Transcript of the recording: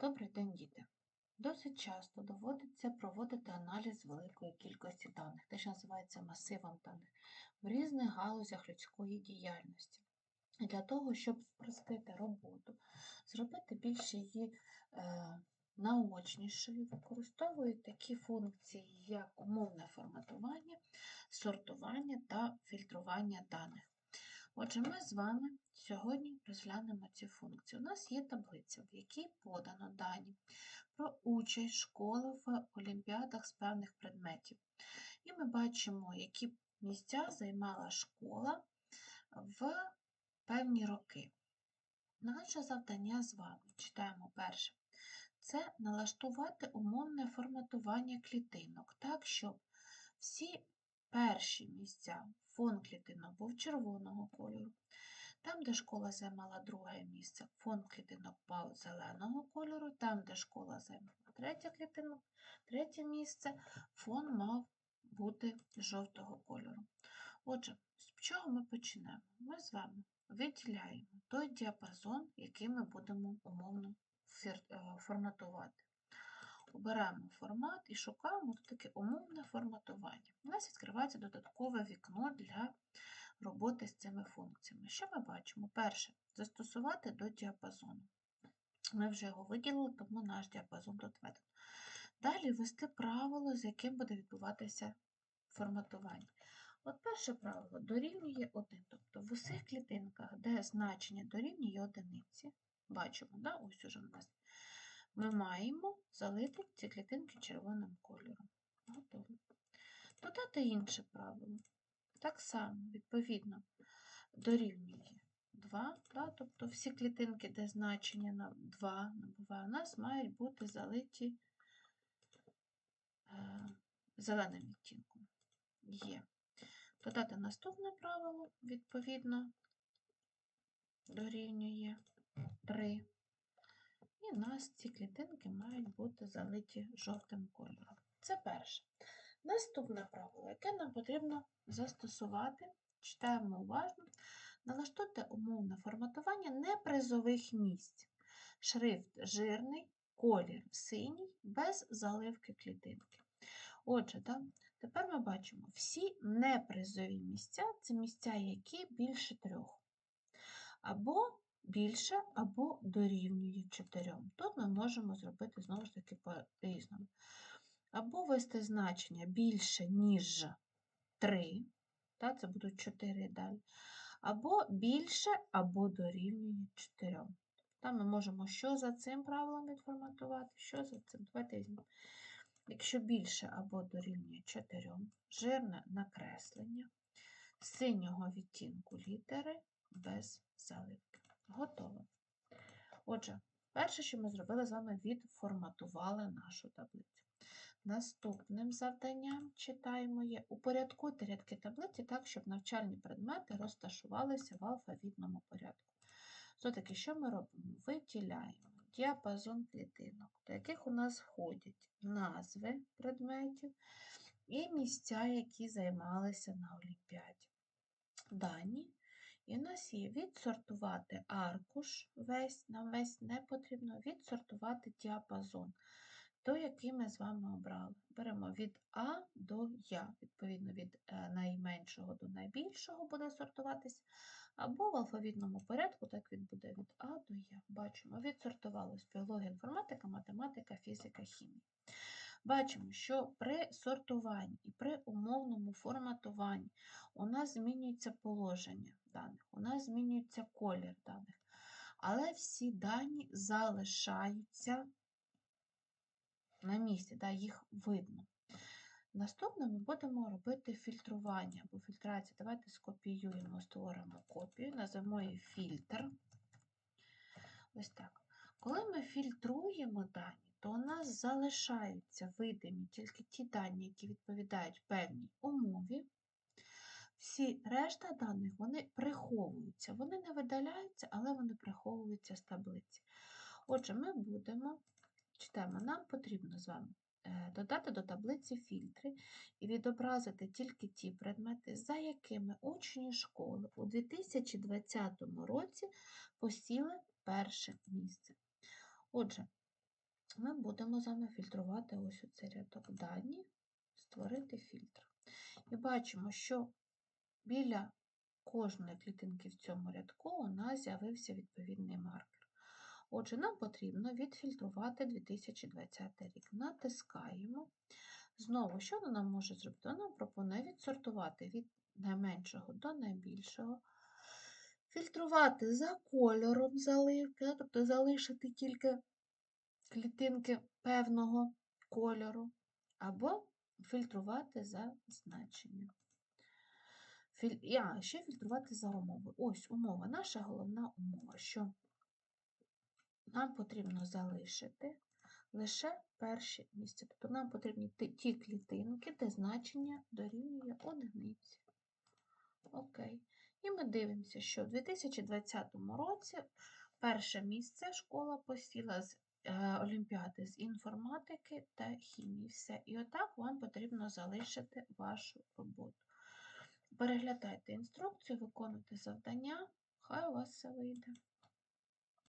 Добрий день, діти! Досить часто доводиться проводити аналіз великої кількості даних, те, що називається масивом даних, в різних галузях людської діяльності. Для того, щоб спростити роботу, зробити більш її е, наочнішою, використовують такі функції, як умовне форматування, сортування та фільтрування даних. Отже, ми з вами сьогодні розглянемо ці функції. У нас є таблиця, в якій подано дані про участь школи в олімпіадах з певних предметів. І ми бачимо, які місця займала школа в певні роки. Наше завдання з вами читаємо перше. Це налаштувати умовне форматування клітинок так, щоб всі перші місця фон клітинок був червоного кольору. Там, де школа займала друге місце, фон клітинок був зеленого кольору, там, де школа займала третє клітинок, третє місце, фон мав бути жовтого кольору. Отже, з чого ми почнемо? Ми з вами виділяємо той діапазон, який ми будемо умовно форматувати. Обираємо формат і шукаємо таке умовне форматування. У нас відкривається додаткове вікно для роботи з цими функціями. Що ми бачимо? Перше, застосувати до діапазону. Ми вже його виділили, тому наш діапазон тут введено. Далі ввести правило, з яким буде відбуватися форматування. От перше правило дорівнює 1. Тобто в усіх клітинках, де значення дорівнює одиниці, бачимо, да? ось уже в нас ми маємо залити ці клітинки червоним кольором. Готово. Додати інше правило. Так само, відповідно, дорівнює 2, да? тобто всі клітинки, де значення на 2 набуває, у нас мають бути залиті е, зеленим відтінком. Є. Додати наступне правило, відповідно, дорівнює 3. І у нас ці клітинки мають бути залиті жовтим кольором. Це перше. Наступне правило, яке нам потрібно застосувати, читаємо уважно, налаштуйте умовне форматування непризових місць. Шрифт жирний, колір синій, без заливки клітинки. Отже, так, тепер ми бачимо всі непризові місця це місця, які більше трьох. Або більше або дорівнює 4. Тут ми можемо зробити знову ж таки по-різному. Або ввести значення більше, ніж 3, та, це будуть 4 далі. Або більше, або дорівнює 4. Там ми можемо що за цим правилом відформатувати, що за цим. Давайте візьмемо. Якщо більше або дорівнює 4, жирне накреслення синього відтінку літери без заливки. Готово. Отже, перше, що ми зробили з вами, відформатували нашу таблицю. Наступним завданням читаємо є упорядкуйте рядки таблиці так, щоб навчальні предмети розташувалися в алфавітному порядку. Все-таки, що ми робимо? Виділяємо діапазон клітинок, до яких у нас входять назви предметів і місця, які займалися на Олімпіаді. Дані і в нас є відсортувати аркуш, весь, нам весь не потрібно, відсортувати діапазон, той, який ми з вами обрали. Беремо від А до Я, відповідно, від е, найменшого до найбільшого буде сортуватися, або в алфавітному порядку, так він буде від А до Я. Бачимо, відсортувалось біологія, інформатика, математика, фізика, хімія. Бачимо, що при сортуванні і при умовному форматуванні у нас змінюється положення даних, у нас змінюється колір даних, але всі дані залишаються на місці, да, їх видно. Наступне ми будемо робити фільтрування або фільтрацію. Давайте скопіюємо, створимо копію, назвемо її фільтр. Ось так. Коли ми фільтруємо дані, то у нас залишаються видимі тільки ті дані, які відповідають певній умові. Всі решта даних вони приховуються. Вони не видаляються, але вони приховуються з таблиці. Отже, ми будемо, читаємо, нам потрібно з вами е, додати до таблиці фільтри і відобразити тільки ті предмети, за якими учні школи у 2020 році посіли перше місце. Отже, ми будемо з вами фільтрувати ось оцей рядок дані, створити фільтр. І бачимо, що біля кожної клітинки в цьому рядку у нас з'явився відповідний маркер. Отже, нам потрібно відфільтрувати 2020 рік. Натискаємо. Знову, що вона нам може зробити? Вона пропонує відсортувати від найменшого до найбільшого, фільтрувати за кольором заливки, тобто залишити тільки клітинки певного кольору, або фільтрувати за значенням. Філь... А, ще фільтрувати за умови. Ось умова, наша головна умова, що нам потрібно залишити лише перші місця. Тобто нам потрібні ті клітинки, де значення дорівнює одиниці. Окей. І ми дивимося, що в 2020 році перше місце школа посіла з е, олімпіади з інформатики та хімії. Все. І отак вам потрібно залишити вашу роботу. Переглядайте інструкцію, виконуйте завдання, хай у вас все вийде.